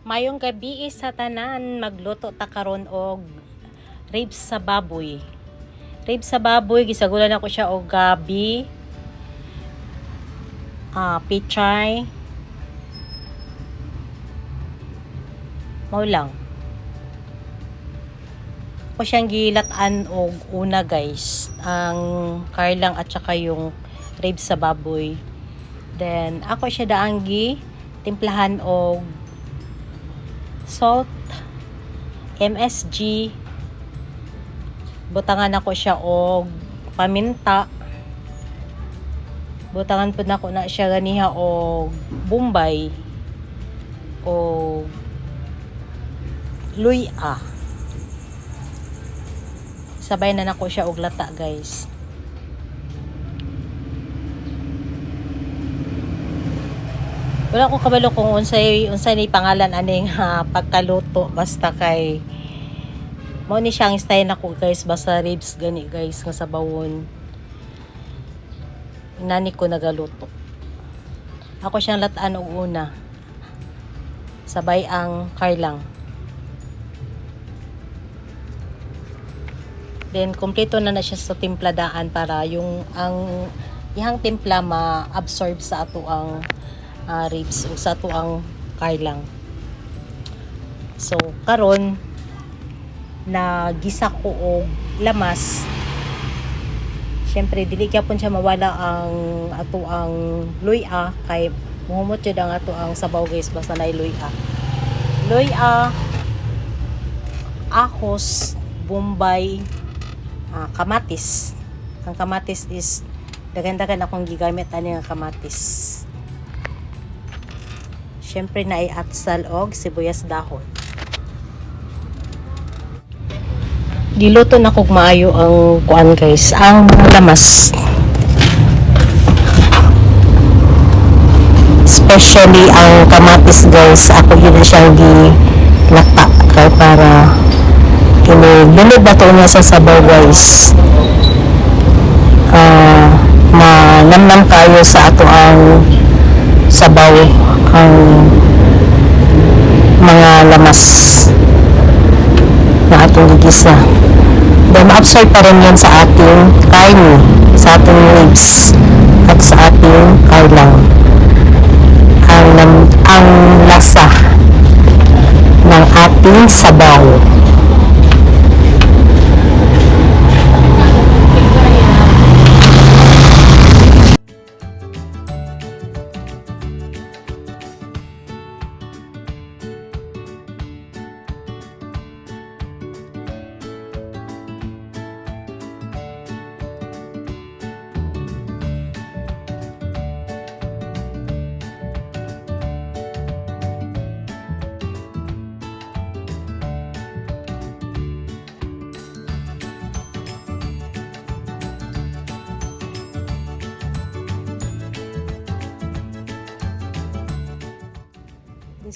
Mayong gabi sa tanan magluto ta karon og ribs sa baboy. Ribs sa baboy gisagulan ako siya og gabi. Ah, pichay. Mao lang. Ako siyang gilatan og una guys, ang karlang at saka yung ribs sa baboy. Then ako siya daanggi timplahan og salt, MSG, butangan ako siya og paminta, butangan po na ko na siya ganiha og bumbay, o luya. Sabay na nako siya og lata guys. Wala ko kabalo kung unsay unsay ni pangalan aning ha, pagkaluto basta kay mo ni siyang style nako guys basta ribs gani guys nga sa bawon. Nani ko nagaluto. Ako siyang lataan og una. Sabay ang karlang. Then kompleto na na siya sa timpladaan para yung ang ihang timpla ma-absorb sa ato ang ah, ribs o sa ato ang karlang. So karon na gisa ko og lamas Siyempre, dili gyapon siya mawala ang ato ang luya kay muhumot jud ang ato ang sabaw guys basta na luya. Luya, ahos, bombay, ah, kamatis. Ang kamatis is dagan-dagan akong gigamit ani nga kamatis. Siyempre na atsal og sibuyas dahon. Diluto na kog maayo ang kuan guys, ang lamas. Especially ang kamatis guys, ako yun siyang gilata kay para kini lunod na to niya sa sabaw guys. Ah, manamnam kayo sa ato ang sabaw ang mga lamas na atong gigisa. Then, ma-absorb pa rin yan sa ating karne, sa ating ribs, at sa ating karlang. Ang, ang lasa ng ating sabaw.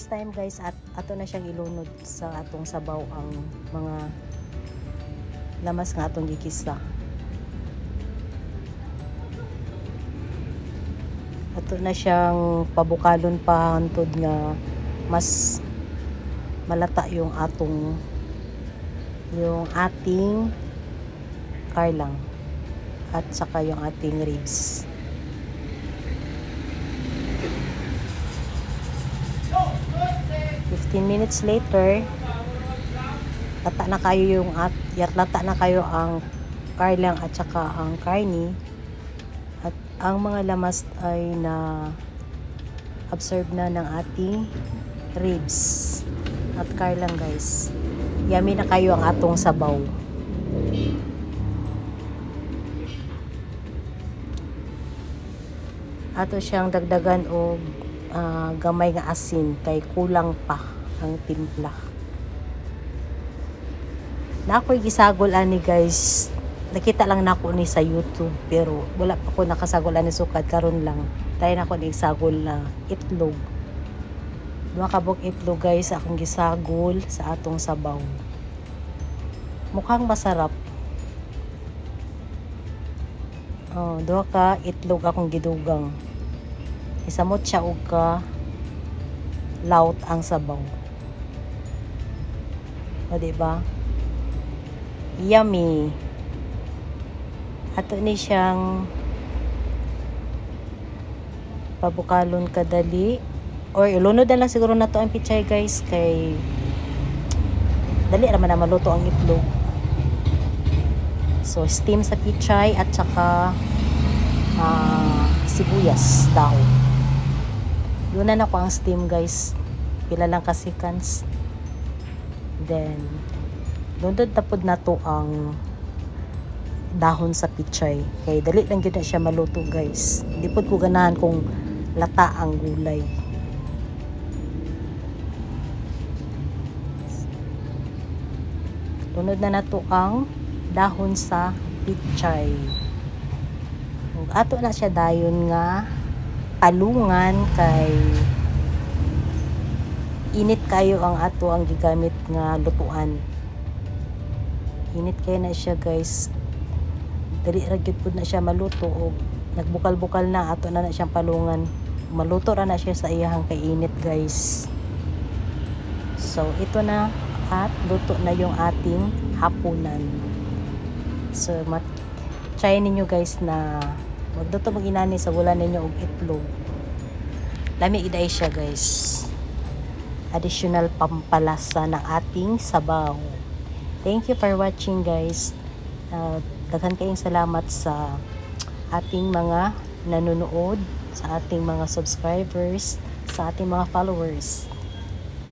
This time guys, at ato na siyang ilunod sa atong sabaw ang mga lamas nga atong gikisa. Ato na siyang pabukalon pa hantod nga mas malata yung atong yung ating karlang at saka yung ating ribs. 15 minutes later, lata na kayo yung at lata na kayo ang karlang at saka ang karni. At ang mga lamas ay na absorb na ng ating ribs at karlang guys. Yummy na kayo ang atong sabaw. Ato siyang dagdagan og ah, gamay nga asin kay kulang pa ang timpla. Na ako'y gisagol ani guys. Nakita lang nako ni sa YouTube pero wala pa ko nakasagol ani sukad karon lang. Tayo na ko ni sagol na itlog. Duha ka bug itlog guys akong gisagol sa atong sabaw. Mukhang masarap. Oh, duha ka itlog akong gidugang isamot siya og ka laut ang sabaw. O, diba? Yummy. Ato ni siyang pabukalon kadali. Or ilunod na lang siguro na to ang pichay guys kay dali naman na maluto ang itlog. So steam sa pichay at saka ah, sibuyas daw. Yun na ko ang steam guys. Pila lang ka seconds. Then Lundod tapod na to ang dahon sa pichay. Kay dali lang gyud na siya maluto guys. Hindi pod ko ganahan kung lata ang gulay. Tunod na nato ang dahon sa pichay. Ato na siya dayon nga palungan kay init kayo ang ato ang gigamit nga lutuan. Init kay na siya guys. Dali ra gyud pud na siya maluto og nagbukal-bukal na ato na na siyang palungan. Maluto ra na siya sa iyahang kainit guys. So ito na at luto na yung ating hapunan. So mat try ninyo guys na magluto mag inani sa wala ninyo og itlog. Lami iday siya guys. Additional pampalasa ng ating sabaw. Thank you for watching guys. Uh, daghan kayong salamat sa ating mga nanonood, sa ating mga subscribers, sa ating mga followers.